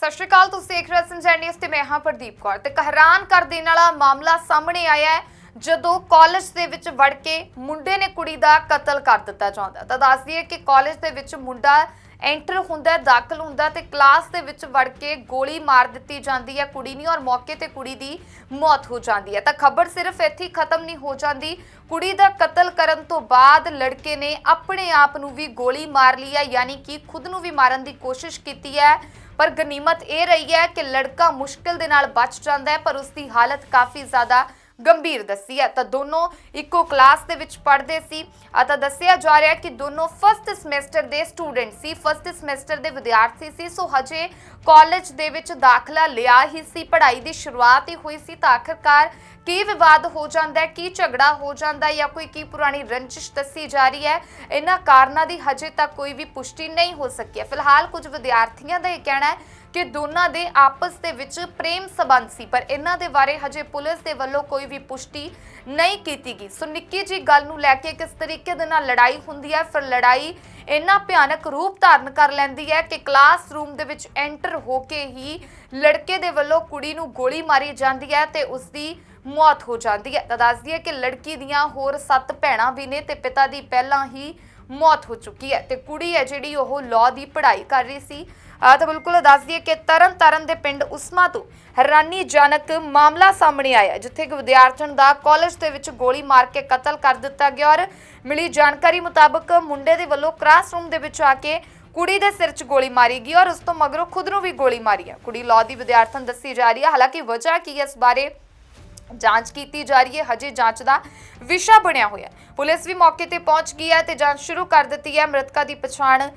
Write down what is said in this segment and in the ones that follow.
ਸਤਿ ਸ਼੍ਰੀ ਅਕਾਲ, ਤੁਸੀਂ ਦੇਖ ਰਹੇ ਹੋ ਸੰਜੈ ਨਿਊਜ਼ ਤੇ ਮੈਂ ਹਾਂ ਪ੍ਰਦੀਪ ਕੌਰ ਤੇ ਹੈਰਾਨ ਕਰ ਦੇਣ ਵਾਲਾ ਮਾਮਲਾ ਸਾਹਮਣੇ ਆਇਆ ਹੈ, ਜਦੋਂ ਕਾਲਜ ਦੇ ਵਿੱਚ ਵੜ ਕੇ ਮੁੰਡੇ ਨੇ ਕੁੜੀ ਦਾ ਕਤਲ ਕਰ ਦਿੱਤਾ ਜਾਂਦਾ। ਤਾਂ ਦੱਸ ਦਈਏ ਕਿ ਕਾਲਜ ਦੇ ਵਿੱਚ ਮੁੰਡਾ ਐਂਟਰ ਹੁੰਦਾ, ਦਾਖਲ ਹੁੰਦਾ ਹੈ ਤੇ ਕਲਾਸ ਦੇ ਵਿੱਚ ਵੜ ਕੇ ਗੋਲੀ ਮਾਰ ਦਿੱਤੀ ਜਾਂਦੀ ਹੈ ਕੁੜੀ ਨੂੰ ਔਰ ਮੌਕੇ ਤੇ ਕੁੜੀ ਦੀ ਮੌਤ ਹੋ ਜਾਂਦੀ ਹੈ। ਤਾਂ ਖਬਰ ਸਿਰਫ ਇੱਥੇ ਖਤਮ ਨਹੀਂ ਹੋ ਜਾਂਦੀ, ਕੁੜੀ ਦਾ ਕਤਲ ਕਰਨ ਤੋਂ ਬਾਅਦ ਲੜਕੇ ਨੇ ਆਪਣੇ ਆਪ ਨੂੰ ਵੀ ਗੋਲੀ ਮਾਰ ਲਈ ਹੈ, ਯਾਨੀ ਕਿ ਖੁਦ ਨੂੰ ਵੀ ਮਾਰਨ ਦੀ ਕੋਸ਼ਿਸ਼ ਕੀਤੀ ਹੈ। ਪਰ ਗਨੀਮਤ ਇਹ ਰਹੀ ਹੈ ਕਿ ਲੜਕਾ ਮੁਸ਼ਕਿਲ ਦੇ ਨਾਲ ਬਚ ਜਾਂਦਾ ਹੈ, ਪਰ ਉਸ ਦੀ ਹਾਲਤ ਕਾਫੀ ਜ਼ਿਆਦਾ ਗੰਭੀਰ ਦੱਸੀ ਹੈ। ਤਾਂ ਦੋਨੋਂ ਇੱਕੋ ਕਲਾਸ ਦੇ ਵਿੱਚ ਪੜ੍ਹਦੇ ਸੀ। ਅਤੇ ਦੱਸਿਆ ਜਾ ਰਿਹਾ ਕਿ ਦੋਨੋਂ ਫਸਟ ਸਮੈਸਟਰ ਦੇ ਸਟੂਡੈਂਟ ਸੀ। ਫਸਟ ਸਮੈਸਟਰ ਦੇ ਵਿਦਿਆਰਥੀ ਸੀ। ਸੋ ਹਜੇ ਕਾਲਜ ਦੇ ਵਿੱਚ ਦਾਖਲਾ ਲਿਆ ਹੀ ਸੀ। ਪੜ੍ਹਾਈ ਦੀ ਸ਼ੁਰੂਆਤ ਹੀ ਹੋਈ ਸੀ। ਤਾਂ ਆਖਰਕਾਰ ਕੀ ਵਿਵਾਦ ਹੋ ਜਾਂਦਾ ਹੈ, ਕੀ ਝਗੜਾ ਹੋ ਜਾਂਦਾ ਹੈ ਜਾਂ ਕੋਈ ਕੀ ਪੁਰਾਣੀ ਰੰਜਿਸ਼ ਦੱਸੀ ਜਾ ਰਹੀ ਹੈ, ਇਹਨਾਂ ਕਾਰਨਾਂ ਦੀ ਹਜੇ ਤੱਕ ਕੋਈ ਵੀ ਪੁਸ਼ਟੀ ਨਹੀਂ ਹੋ ਸਕੀ ਹੈ। ਫਿਲਹਾਲ ਕੁਝ ਵਿਦਿਆਰਥੀਆਂ ਦਾ ਇਹ ਕਹਿਣਾ ਹੈ ਕਿ ਦੋਨਾਂ ਦੇ ਆਪਸ ਦੇ ਵਿੱਚ ਪ੍ਰੇਮ ਸੰਬੰਧ ਸੀ, ਪਰ ਇਹਨਾਂ ਦੇ ਬਾਰੇ ਹਜੇ ਪੁਲਿਸ ਦੇ ਵੱਲੋਂ ਕੋਈ ਵੀ ਪੁਸ਼ਟੀ ਨਹੀਂ ਕੀਤੀ ਗਈ। ਸੋ ਨਿੱਕੀ ਜੀ ਗੱਲ ਨੂੰ ਲੈ ਕੇ ਕਿਸ ਤਰੀਕੇ ਦੇ ਨਾਲ ਲੜਾਈ ਹੁੰਦੀ ਹੈ, ਫਿਰ ਲੜਾਈ ਇੰਨਾ ਭਿਆਨਕ ਰੂਪ ਧਾਰਨ ਕਰ ਲੈਂਦੀ ਹੈ ਕਿ ਕਲਾਸਰੂਮ ਦੇ ਵਿੱਚ ਐਂਟਰ ਹੋ ਕੇ ਹੀ ਲੜਕੇ ਦੇ ਵੱਲੋਂ ਕੁੜੀ ਨੂੰ ਗੋਲੀ ਮਾਰੀ ਜਾਂਦੀ ਹੈ ਤੇ ਉਸ ਦੀ ਮੌਤ ਹੋ ਜਾਂਦੀ ਹੈ। ਤਾਂ ਦੱਸਦੀ ਹੈ ਕਿ ਲੜਕੀ ਦੀਆਂ ਹੋਰ 7 ਭੈਣਾਂ ਵੀ ਨੇ ਤੇ ਪਿਤਾ ਦੀ ਪਹਿਲਾਂ ਹੀ ਮੌਤ ਹੋ ਚੁੱਕੀ ਹੈ ਤੇ ਕੁੜੀ ਹੈ ਜਿਹੜੀ ਉਹ ਲਾਅ ਦੀ ਪੜ੍ਹਾਈ ਕਰ ਰਹੀ ਸੀ। ਆ ਤਾਂ ਬਿਲਕੁਲ ਦੱਸ ਦਈਏ ਕਿ ਤਰਨ ਤਾਰਨ ਦੇ ਪਿੰਡ ਉਸਮਾ ਤੋਂ ਹੈਰਾਨੀਜਨਕ ਮਾਮਲਾ ਸਾਹਮਣੇ ਆਇਆ ਜਿੱਥੇ ਇੱਕ ਵਿਦਿਆਰਥਣ ਦਾ ਕਾਲਜ ਦੇ ਵਿੱਚ ਗੋਲੀ ਮਾਰ ਕੇ ਕਤਲ ਕਰ ਦਿੱਤਾ ਗਿਆ ਔਰ ਮਿਲੀ ਜਾਣਕਾਰੀ ਮੁਤਾਬਕ ਮੁੰਡੇ ਦੇ ਵੱਲੋਂ ਕਲਾਸਰੂਮ ਦੇ ਵਿੱਚ ਆ ਕੇ ਕੁੜੀ ਦੇ ਸਿਰ 'ਚ ਗੋਲੀ ਮਾਰੀ ਗਈ ਔਰ ਉਸ ਤੋਂ ਮਗਰੋਂ ਖੁਦ ਨੂੰ ਵੀ ਗੋਲੀ ਮਾਰੀ ਹੈ। ਕੁੜੀ ਲਾਅ ਦੀ ਵਿਦਿਆਰਥਣ ਦੱਸੀ ਜਾ ਰਹੀ ਹੈ। ਹਾਲਾਂਕਿ ਵਜ੍ਹਾ ਕੀ ਹੈ ਇਸ ਬਾਰੇ ਜਾਂਚ ਕੀਤੀ ਜਾ ਰਹੀ ਹੈ। ਹਜੇ ਜਾਂਚ ਦਾ ਵਿਸ਼ਾ ਬਣਿਆ ਹੋਇਆ ਪੁਲਿਸ ਵੀ ਮੌਕੇ ਤੇ ਪਹੁੰਚ ਗਈ ਹੈ ਤੇ ਜਾਂਚ ਸ਼ੁਰੂ ਕਰ ਦਿੱਤੀ ਹੈ। ਮ੍ਰਿਤਕਾ ਦੀ ਪਛਾਣ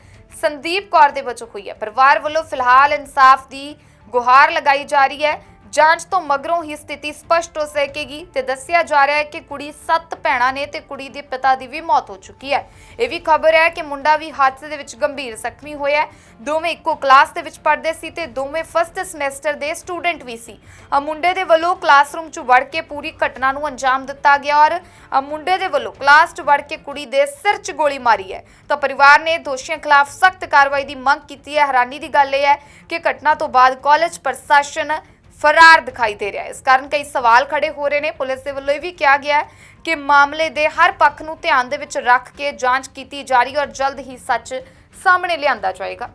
ਸੰਦੀਪ ਕੌਰ ਦੇ ਵਜੋਂ ਹੋਈ ਹੈ। ਪਰਿਵਾਰ ਵੱਲੋਂ ਫਿਲਹਾਲ ਇਨਸਾਫ ਦੀ ਗੁਹਾਰ ਲਗਾਈ ਜਾ ਰਹੀ ਹੈ। ਜਾਂਚ ਤੋਂ ਮਗਰੋਂ ਹੀ ਸਥਿਤੀ ਸਪਸ਼ਟ ਹੋ ਸਕੇਗੀ ਤੇ ਦੱਸਿਆ ਜਾ ਰਿਹਾ ਹੈ ਕਿ ਕੁੜੀ ਸੱਤ ਭੈਣਾਂ ਨੇ ਤੇ ਕੁੜੀ ਦੇ ਪਿਤਾ ਦੀ ਵੀ ਮੌਤ ਹੋ ਚੁੱਕੀ ਹੈ। ਇਹ ਵੀ ਖਬਰ ਹੈ ਕਿ ਮੁੰਡਾ ਵੀ ਹਾਦਸੇ ਦੇ ਵਿੱਚ ਗੰਭੀਰ ਜ਼ਖਮੀ ਹੋਇਆ ਹੈ। ਦੋਵੇਂ ਇੱਕੋ ਕਲਾਸ ਦੇ ਵਿੱਚ ਪੜ੍ਹਦੇ ਸੀ ਤੇ ਦੋਵੇਂ ਫਸਟ ਸਮੈਸਟਰ ਦੇ ਸਟੂਡੈਂਟ ਵੀ ਸੀ। ਅ ਮੁੰਡੇ ਦੇ ਵੱਲੋਂ ਕਲਾਸਰੂਮ 'ਚ ਵੜ ਕੇ ਪੂਰੀ ਘਟਨਾ ਨੂੰ ਅੰਜਾਮ ਦਿੱਤਾ ਗਿਆ ਔਰ ਅ ਮੁੰਡੇ ਦੇ ਵੱਲੋਂ ਕਲਾਸ 'ਚ ਵੜ ਕੇ ਕੁੜੀ ਦੇ ਸਿਰ 'ਚ ਗੋਲੀ ਮਾਰੀ ਹੈ। ਤਾਂ ਪਰਿਵਾਰ ਨੇ ਦੋਸ਼ੀਆਂ ਖਿਲਾਫ ਸਖਤ ਕਾਰਵਾਈ ਦੀ ਮੰਗ ਕੀਤੀ ਹੈ। ਹੈਰਾਨੀ ਦੀ ਗੱਲ ਇਹ ਹੈ ਕਿ ਘਟਨਾ ਤੋਂ ਬਾਅਦ ਕਾਲਜ ਪ੍ਰਸ਼ਾਸਨ ਫਰਾਰ ਦਿਖਾਈ ਦੇ ਰਿਹਾ ਹੈ। ਇਸ ਕਾਰਨ ਕਈ ਸਵਾਲ ਖੜੇ ਹੋ ਰਹੇ ਨੇ। ਪੁਲਿਸ ਦੇ ਵੱਲੋਂ ਇਹ ਵੀ ਕਿਹਾ ਗਿਆ ਹੈ ਕਿ ਮਾਮਲੇ ਦੇ ਹਰ ਪੱਖ ਨੂੰ ਧਿਆਨ ਦੇ ਵਿੱਚ ਰੱਖ ਕੇ ਜਾਂਚ ਕੀਤੀ ਜਾ ਰਹੀ ਹੈ ਔਰ ਜਲਦ ਹੀ ਸੱਚ ਸਾਹਮਣੇ ਲਿਆਂਦਾ ਜਾਏਗਾ।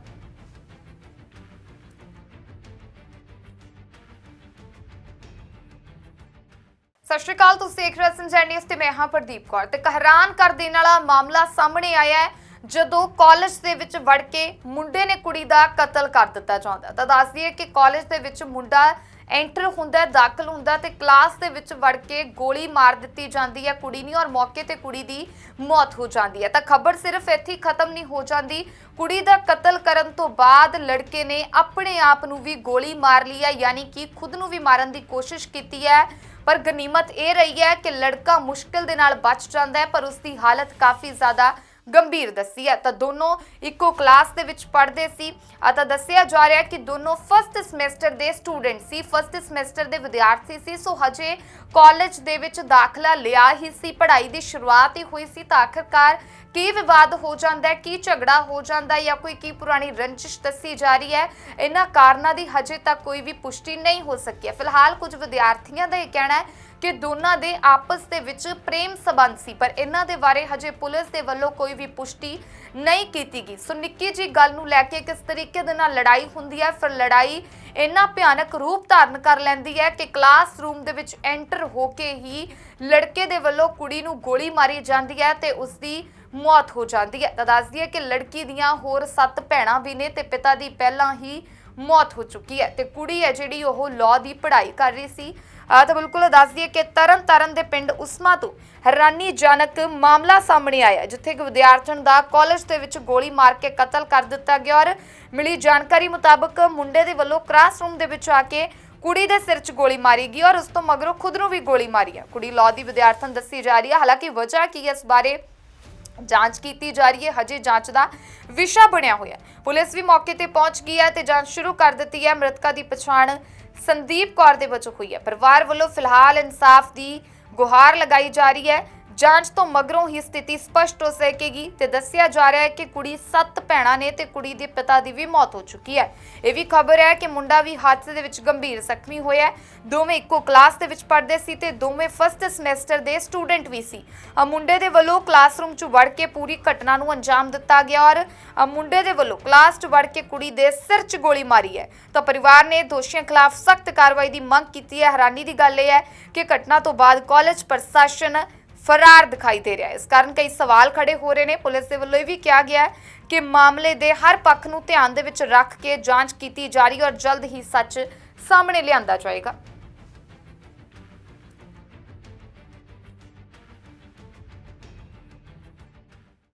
ਸਤਿ ਸ਼੍ਰੀ ਅਕਾਲ, ਤੁਸੀਂ ਦੇਖ ਰਹੇ ਹੋ ਸੰਜੈ ਨਿਊਜ਼ ਤੇ ਮੈਂ ਹਾਂ ਪ੍ਰਦੀਪ ਕੌਰ। ਤੇ ਕਹਿਰਾਨ ਕਰ ਦੇਣ ਵਾਲਾ ਮਾਮਲਾ ਸਾਹਮਣੇ ਆਇਆ ਹੈ ਜਦੋਂ ਕਾਲਜ ਦੇ ਵਿੱਚ ਵੜ ਕੇ ਮੁੰਡੇ ਨੇ ਕੁੜੀ ਦਾ ਕਤਲ ਕਰ ਦਿੱਤਾ ਜਾਂਦਾ ਤਾਂ ਦੱਸਦੀ ਹੈ ਕਿ ਕਾਲਜ ਦੇ ਵਿੱਚ ਮੁੰਡਾ ਐਂਟਰ ਹੁੰਦਾ, ਦਾਖਲ ਹੁੰਦਾ ਹੈ ਤੇ ਕਲਾਸ ਦੇ ਵਿੱਚ ਵੜ ਕੇ ਗੋਲੀ ਮਾਰ ਦਿੱਤੀ ਜਾਂਦੀ ਹੈ। ਕੁੜੀ ਨੂੰ ਔਰ ਮੌਕੇ ਤੇ ਕੁੜੀ ਦੀ ਮੌਤ ਹੋ ਜਾਂਦੀ ਹੈ। ਤਾਂ ਖਬਰ ਸਿਰਫ ਇੱਥੇ ਹੀ ਖਤਮ ਨਹੀਂ ਹੋ ਜਾਂਦੀ। ਕੁੜੀ ਦਾ ਕਤਲ ਕਰਨ ਤੋਂ ਬਾਅਦ ਲੜਕੇ ਨੇ ਆਪਣੇ ਆਪ ਨੂੰ ਵੀ ਗੋਲੀ ਮਾਰ ਲਈ ਹੈ, ਯਾਨੀ ਕਿ ਖੁਦ ਨੂੰ ਵੀ ਮਾਰਨ ਦੀ ਕੋਸ਼ਿਸ਼ ਕੀਤੀ ਹੈ। ਪਰ ਗਨੀਮਤ ਇਹ ਰਹੀ ਹੈ ਕਿ ਲੜਕਾ ਮੁਸ਼ਕਿਲ ਦੇ ਨਾਲ ਬਚ ਜਾਂਦਾ ਹੈ, ਪਰ ਉਸ ਦੀ ਹਾਲਤ ਕਾਫੀ ਜ਼ਿਆਦਾ ਗੰਭੀਰ ਦੱਸੀ ਹੈ। ਤਾਂ ਦੋਨੋਂ ਇੱਕੋ ਕਲਾਸ ਦੇ ਵਿੱਚ ਪੜ੍ਹਦੇ ਸੀ। ਅਤੇ ਦੱਸਿਆ ਜਾ ਰਿਹਾ ਕਿ ਦੋਨੋਂ ਫਸਟ ਸਮੈਸਟਰ ਦੇ ਸਟੂਡੈਂਟ ਸੀ। ਫਸਟ ਸਮੈਸਟਰ ਦੇ ਵਿਦਿਆਰਥੀ ਸੀ। ਸੋ ਹਜੇ ਕਾਲਜ ਦੇ ਵਿੱਚ ਦਾਖਲਾ ਲਿਆ ਹੀ ਸੀ। ਪੜ੍ਹਾਈ ਦੀ ਸ਼ੁਰੂਆਤ ਹੀ ਹੋਈ ਸੀ। ਤਾਂ ਆਖਰਕਾਰ ਕੀ ਵਿਵਾਦ ਹੋ ਜਾਂਦਾ ਹੈ, ਕੀ ਝਗੜਾ ਹੋ ਜਾਂਦਾ ਹੈ ਜਾਂ ਕੋਈ ਕੀ ਪੁਰਾਣੀ ਰੰਜਿਸ਼ ਦੱਸੀ ਜਾ ਰਹੀ ਹੈ, ਇਹਨਾਂ ਕਾਰਨਾਂ ਦੀ ਹਜੇ ਤੱਕ ਕੋਈ ਵੀ ਪੁਸ਼ਟੀ ਨਹੀਂ ਹੋ ਸਕੀ ਹੈ। ਫਿਲਹਾਲ ਕੁਝ ਵਿਦਿਆਰਥੀਆਂ ਦਾ ਇਹ ਕਹਿਣਾ ਹੈ ਕਿ ਦੋਨਾਂ ਦੇ ਆਪਸ ਦੇ ਵਿੱਚ ਪ੍ਰੇਮ ਸੰਬੰਧ ਸੀ, ਪਰ ਇਹਨਾਂ ਦੇ ਬਾਰੇ ਹਜੇ ਪੁਲਿਸ ਦੇ ਵੱਲੋਂ ਕੋਈ ਵੀ ਪੁਸ਼ਟੀ ਨਹੀਂ ਕੀਤੀ ਗਈ। ਸੋ ਨਿੱਕੀ ਜੀ ਗੱਲ ਨੂੰ ਲੈ ਕੇ ਕਿਸ ਤਰੀਕੇ ਦੇ ਨਾਲ ਲੜਾਈ ਹੁੰਦੀ ਹੈ, ਫਿਰ ਲੜਾਈ ਇੰਨਾ ਭਿਆਨਕ ਰੂਪ ਧਾਰਨ ਕਰ ਲੈਂਦੀ ਹੈ ਕਿ ਕਲਾਸਰੂਮ ਦੇ ਵਿੱਚ ਐਂਟਰ ਹੋ ਕੇ ਹੀ ਲੜਕੇ ਦੇ ਵੱਲੋਂ ਕੁੜੀ ਨੂੰ ਗੋਲੀ ਮਾਰੀ ਜਾਂਦੀ ਹੈ ਤੇ ਉਸ ਦੀ ਮੌਤ ਹੋ ਜਾਂਦੀ ਹੈ। ਤਾਂ ਦੱਸਦੀ ਹੈ ਕਿ ਲੜਕੀ ਦੀਆਂ ਹੋਰ 7 ਭੈਣਾਂ ਵੀ ਨੇ ਤੇ ਪਿਤਾ ਦੀ ਪਹਿਲਾਂ ਹੀ ਮੌਤ ਹੋ ਚੁੱਕੀ ਹੈ ਤੇ ਕੁੜੀ ਹੈ ਜਿਹੜੀ ਉਹ ਲਾਅ ਦੀ ਪੜ੍ਹਾਈ ਕਰ ਰਹੀ ਸੀ। ਆ ਤਾਂ ਬਿਲਕੁਲ ਦੱਸ ਦਈਏ ਕਿ ਤਰਨ ਤਾਰਨ ਦੇ ਪਿੰਡ ਉਸਮਾ ਤੋਂ ਹੈਰਾਨੀਜਨਕ ਮਾਮਲਾ ਸਾਹਮਣੇ ਆਇਆ ਜਿੱਥੇ ਇੱਕ ਵਿਦਿਆਰਥਣ ਦਾ ਕਾਲਜ ਦੇ ਵਿੱਚ ਗੋਲੀ ਮਾਰ ਕੇ ਕਤਲ ਕਰ ਦਿੱਤਾ ਗਿਆ ਔਰ ਮਿਲੀ ਜਾਣਕਾਰੀ ਮੁਤਾਬਕ ਮੁੰਡੇ ਦੇ ਵੱਲੋਂ ਕਲਾਸਰੂਮ ਦੇ ਵਿੱਚ ਆ ਕੇ ਕੁੜੀ ਦੇ ਸਿਰ 'ਚ ਗੋਲੀ ਮਾਰੀ ਗਈ ਔਰ ਉਸ ਤੋਂ ਮਗਰੋਂ ਖੁਦ ਨੂੰ ਵੀ ਗੋਲੀ ਮਾਰੀ ਹੈ। ਕੁੜੀ ਲਾਅ ਦੀ ਵਿਦਿਆਰਥਣ ਦੱਸੀ ਜਾ ਰਹੀ ਹੈ। ਹਾਲਾਂਕਿ ਵਜ੍ਹਾ ਕੀ ਹੈ ਇਸ ਬਾਰੇ ਜਾਂਚ ਕੀਤੀ ਜਾ ਰਹੀ ਹੈ। ਹਜੇ ਜਾਂਚ ਦਾ ਵਿਸ਼ਾ ਬਣਿਆ ਹੋਇਆ ਪੁਲਿਸ ਵੀ ਮੌਕੇ ਤੇ ਪਹੁੰਚ ਗਈ ਹੈ ਤੇ ਜਾਂਚ ਸ਼ੁਰੂ ਕਰ ਦਿੱਤੀ ਹੈ। ਮ੍ਰਿਤਕਾ ਦੀ ਪਛਾਣ ਸੰਦੀਪ ਕੌਰ ਦੇ ਵਜੋਂ ਹੋਈ ਹੈ। ਪਰਿਵਾਰ ਵੱਲੋਂ ਫਿਲਹਾਲ ਇਨਸਾਫ ਦੀ ਗੁਹਾਰ ਲਗਾਈ ਜਾ ਰਹੀ ਹੈ। ਜਾਂਚ ਤੋਂ ਮਗਰੋਂ ਹੀ ਸਥਿਤੀ ਸਪਸ਼ਟ ਹੋ ਸਕੇਗੀ ਤੇ ਦੱਸਿਆ ਜਾ ਰਿਹਾ ਹੈ ਕਿ ਕੁੜੀ ਸੱਤ ਭੈਣਾਂ ਨੇ ਤੇ ਕੁੜੀ ਦੇ ਪਿਤਾ ਦੀ ਵੀ ਮੌਤ ਹੋ ਚੁੱਕੀ ਹੈ। ਇਹ ਵੀ ਖਬਰ ਹੈ ਕਿ ਮੁੰਡਾ ਵੀ ਹਾਦਸੇ ਦੇ ਵਿੱਚ ਗੰਭੀਰ ਜ਼ਖਮੀ ਹੋਇਆ ਹੈ। ਦੋਵੇਂ ਇੱਕੋ ਕਲਾਸ ਦੇ ਵਿੱਚ ਪੜ੍ਹਦੇ ਸੀ ਤੇ ਦੋਵੇਂ ਫਸਟ ਸਮੈਸਟਰ ਦੇ ਸਟੂਡੈਂਟ ਵੀ ਸੀ। ਅ ਮੁੰਡੇ ਦੇ ਵੱਲੋਂ ਕਲਾਸਰੂਮ 'ਚ ਵੜ ਕੇ ਪੂਰੀ ਘਟਨਾ ਨੂੰ ਅੰਜਾਮ ਦਿੱਤਾ ਗਿਆ ਔਰ ਅ ਮੁੰਡੇ ਦੇ ਵੱਲੋਂ ਕਲਾਸ 'ਚ ਵੜ ਕੇ ਕੁੜੀ ਦੇ ਸਿਰ 'ਚ ਗੋਲੀ ਮਾਰੀ ਹੈ। ਤਾਂ ਪਰਿਵਾਰ ਨੇ ਦੋਸ਼ੀਆਂ ਖਿਲਾਫ ਸਖਤ ਕਾਰਵਾਈ ਦੀ ਮੰਗ ਕੀਤੀ ਹੈ। ਹੈਰਾਨੀ ਦੀ ਗੱਲ ਇਹ ਹੈ ਕਿ ਘਟਨਾ ਤੋਂ ਬਾਅਦ ਕਾਲਜ ਪ੍ਰਸ਼ਾਸਨ ਫਰਾਰ ਦਿਖਾਈ ਦੇ ਰਿਹਾ ਹੈ। ਇਸ ਕਾਰਨ ਕਈ ਸਵਾਲ ਖੜੇ ਹੋ ਰਹੇ ਨੇ। ਪੁਲਿਸ ਦੇ ਵੱਲੋਂ ਇਹ ਵੀ ਕਿਹਾ ਗਿਆ ਹੈ ਕਿ ਮਾਮਲੇ ਦੇ ਹਰ ਪੱਖ ਨੂੰ ਧਿਆਨ ਦੇ ਵਿੱਚ ਰੱਖ ਕੇ ਜਾਂਚ ਕੀਤੀ ਜਾ ਰਹੀ ਹੈ ਔਰ ਜਲਦ ਹੀ ਸੱਚ ਸਾਹਮਣੇ ਲਿਆਂਦਾ ਜਾਏਗਾ।